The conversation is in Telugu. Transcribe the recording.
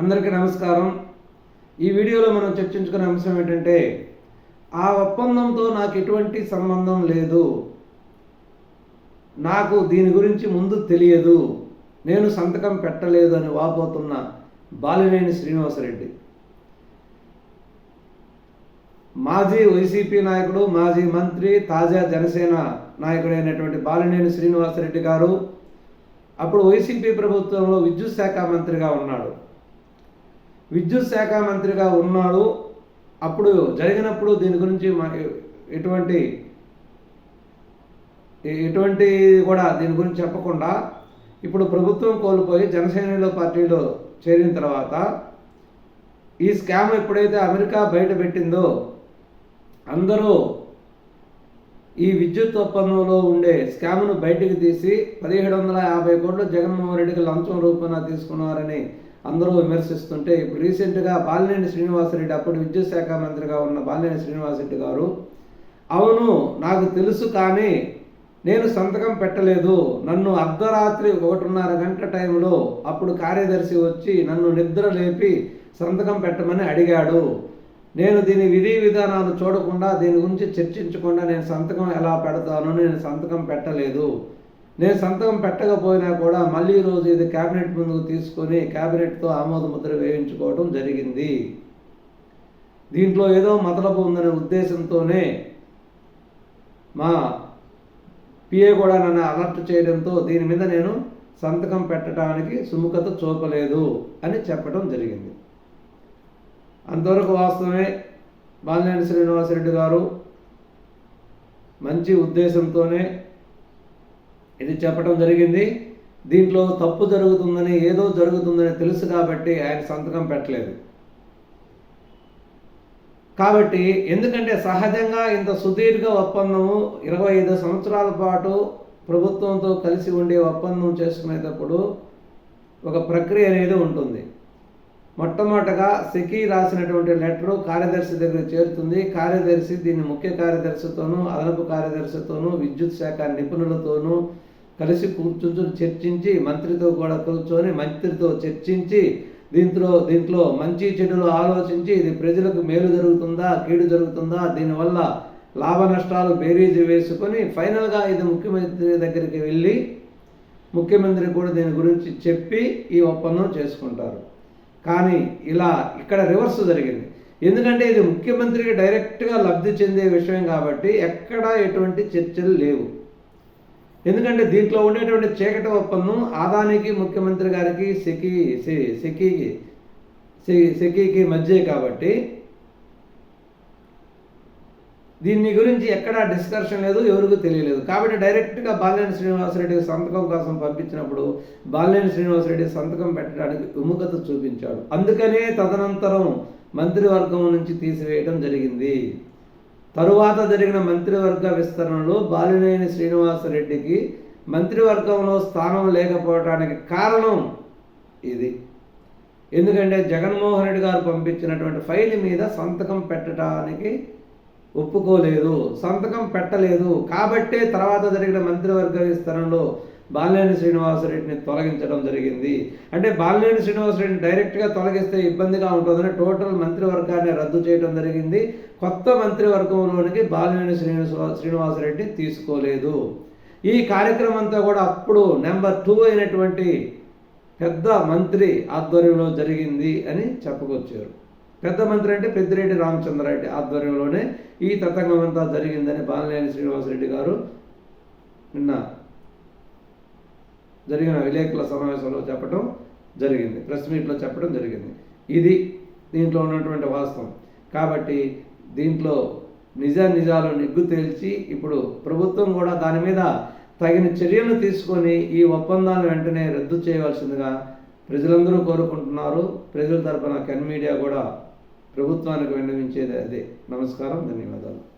అందరికీ నమస్కారం. ఈ వీడియోలో మనం చర్చించుకునే అంశం ఏంటంటే ఆ ఒప్పందంతో నాకు ఎటువంటి సంబంధం లేదు. నాకు దీని గురించి ముందు తెలియదు. నేను సంతకం పెట్టలేదు అని వాపోతున్న బాలినేని శ్రీనివాసరెడ్డి. మాజీ వైసీపీ నాయకుడు మాజీ మంత్రి తాజా జనసేన నాయకుడైనటువంటి బాలినేని శ్రీనివాసరెడ్డి గారు అప్పుడు వైసీపీ ప్రభుత్వంలో విద్యుత్ శాఖ మంత్రిగా ఉన్నాడు. విద్యుత్ శాఖ మంత్రిగా ఉన్నాడు. అప్పుడు జరిగినప్పుడు దీని గురించి ఎటువంటి ఎటువంటి కూడా దీని గురించి చెప్పకుండా ఇప్పుడు ప్రభుత్వం కోల్పోయి జనసేనలో పార్టీలో చేరిన తర్వాత ఈ స్కామ్ ఎప్పుడైతే అమెరికా బయట పెట్టిందో అందరూ ఈ విద్యుత్ ఒప్పందంలో ఉండే స్కామ్ను బయటికి తీసి పదిహేడు వందల యాభై కోట్లు జగన్మోహన్ రెడ్డికి లంచం రూపంలో తీసుకున్నారని అందరూ విమర్శిస్తుంటే ఇప్పుడు రీసెంట్గా బాలినేని శ్రీనివాసరెడ్డి అప్పుడు విద్యుత్ శాఖ మంత్రిగా ఉన్న బాలినేని శ్రీనివాసరెడ్డి గారు అవును నాకు తెలుసు కానీ నేను సంతకం పెట్టలేదు. నన్ను అర్ధరాత్రి ఒకటిన్నర గంట టైంలో అప్పుడు కార్యదర్శి వచ్చి నన్ను నిద్ర లేపి సంతకం పెట్టమని అడిగాడు. నేను దీని విధి విధానాలు చూడకుండా దీని గురించి చర్చించకుండా నేను సంతకం ఎలా పెడతాను నేను సంతకం పెట్టలేదు. నేను సంతకం పెట్టకపోయినా కూడా మళ్ళీ రోజు ఇది క్యాబినెట్ ముందుకు తీసుకొని క్యాబినెట్తో ఆమోద ముద్ర వేయించుకోవడం జరిగింది. దీంట్లో ఏదో మతలబు ఉందనే ఉద్దేశంతోనే మా పిఏ కూడా నన్ను అలర్ట్ చేయడంతో దీని మీద నేను సంతకం పెట్టడానికి సుముఖత చూపలేదు అని చెప్పడం జరిగింది. అంతవరకు వాస్తవమే బాలినేని శ్రీనివాసరెడ్డి గారు మంచి ఉద్దేశంతోనే ఇది చెప్పడం జరిగింది. దీంట్లో తప్పు జరుగుతుందని ఏదో జరుగుతుందని తెలుసు కాబట్టి ఆయన సంతకం పెట్టలేదు. కాబట్టి ఎందుకంటే సహజంగా ఇంత సుదీర్ఘ ఒప్పందము ఇరవై ఐదు సంవత్సరాల పాటు ప్రభుత్వంతో కలిసి ఉండే ఒప్పందం చేసుకునేటప్పుడు ఒక ప్రక్రియ అనేది ఉంటుంది. మొట్టమొదటగా సెకీ రాసినటువంటి లెటరు కార్యదర్శి దగ్గర చేరుతుంది. కార్యదర్శి దీన్ని ముఖ్య కార్యదర్శితోనూ అదనపు కార్యదర్శితోనూ విద్యుత్ శాఖ నిపుణులతోనూ కలిసి కూర్చుని చర్చించి మంత్రితో కూడా కూర్చొని మంత్రితో చర్చించి దీంట్లో దీంట్లో మంచి చెడులు ఆలోచించి ఇది ప్రజలకు మేలు జరుగుతుందా కీడు జరుగుతుందా దీనివల్ల లాభ నష్టాలు బేరీజు వేసుకొని ఫైనల్గా ఇది ముఖ్యమంత్రి దగ్గరికి వెళ్ళి ముఖ్యమంత్రి కూడా దీని గురించి చెప్పి ఈ ఒప్పందం చేసుకుంటారు. కానీ ఇలా ఇక్కడ రివర్స్ జరిగింది. ఎందుకంటే ఇది ముఖ్యమంత్రికి డైరెక్ట్గా లబ్ధి చెందే విషయం కాబట్టి ఎక్కడా ఎటువంటి చర్చలు లేవు. ఎందుకంటే దీంట్లో ఉండేటువంటి చీకటి ఒప్పందం ఆదానికి ముఖ్యమంత్రి గారికి సెకీ సెకీకి సెకీకి మధ్య కాబట్టి దీన్ని గురించి ఎక్కడా డిస్కషన్ లేదు ఎవరికి తెలియలేదు. కాబట్టి డైరెక్ట్గా బాలినేని శ్రీనివాసరెడ్డి సంతకం కోసం పంపించినప్పుడు బాలినేని శ్రీనివాసరెడ్డి సంతకం పెట్టడానికి విముఖత చూపించాడు. అందుకనే తదనంతరం మంత్రివర్గం నుంచి తీసివేయడం జరిగింది. తరువాత జరిగిన మంత్రివర్గ విస్తరణలో బాలినేని శ్రీనివాసరెడ్డికి మంత్రివర్గంలో స్థానం లేకపోవడానికి కారణం ఇది. ఎందుకంటే జగన్మోహన్ రెడ్డి గారు పంపించినటువంటి ఫైల్ మీద సంతకం పెట్టడానికి ఒప్పుకోలేదు. సంతకం పెట్టలేదు. కాబట్టే తర్వాత జరిగిన మంత్రివర్గ విస్తరణలో బాలినేని శ్రీనివాసరెడ్డిని తొలగించడం జరిగింది. అంటే బాలినేని శ్రీనివాసరెడ్డిని డైరెక్ట్గా తొలగిస్తే ఇబ్బందిగా ఉంటుందని టోటల్ మంత్రివర్గాన్ని రద్దు చేయడం జరిగింది. కొత్త మంత్రివర్గంలోనికి బాలినేని శ్రీనివాస శ్రీనివాసరెడ్డి తీసుకోలేదు. ఈ కార్యక్రమం అంతా కూడా అప్పుడు నెంబర్ టూ అయినటువంటి పెద్ద మంత్రి ఆధ్వర్యంలో జరిగింది అని చెప్పుకొచ్చారు. పెద్ద మంత్రి అంటే పెద్దిరెడ్డి రామచంద్రారెడ్డి ఆధ్వర్యంలోనే ఈ తతంగం అంతా జరిగిందని బాలినేని శ్రీనివాసరెడ్డి గారు నిన్న జరిగిన విలేకరుల సమావేశంలో చెప్పడం జరిగింది. ప్రెస్ మీట్లో చెప్పడం జరిగింది. ఇది దీంట్లో ఉన్నటువంటి వాస్తవం. కాబట్టి దీంట్లో నిజ నిజాలు నిగ్గు తేల్చి ఇప్పుడు ప్రభుత్వం కూడా దాని మీద తగిన చర్యలు తీసుకొని ఈ ఒప్పందాన్ని వెంటనే రద్దు చేయవలసిందిగా ప్రజలందరూ కోరుకుంటున్నారు. ప్రజల తరపున కెన్ మీడియా కూడా ప్రభుత్వానికి విన్నవించేది అదే. నమస్కారం. ధన్యవాదాలు.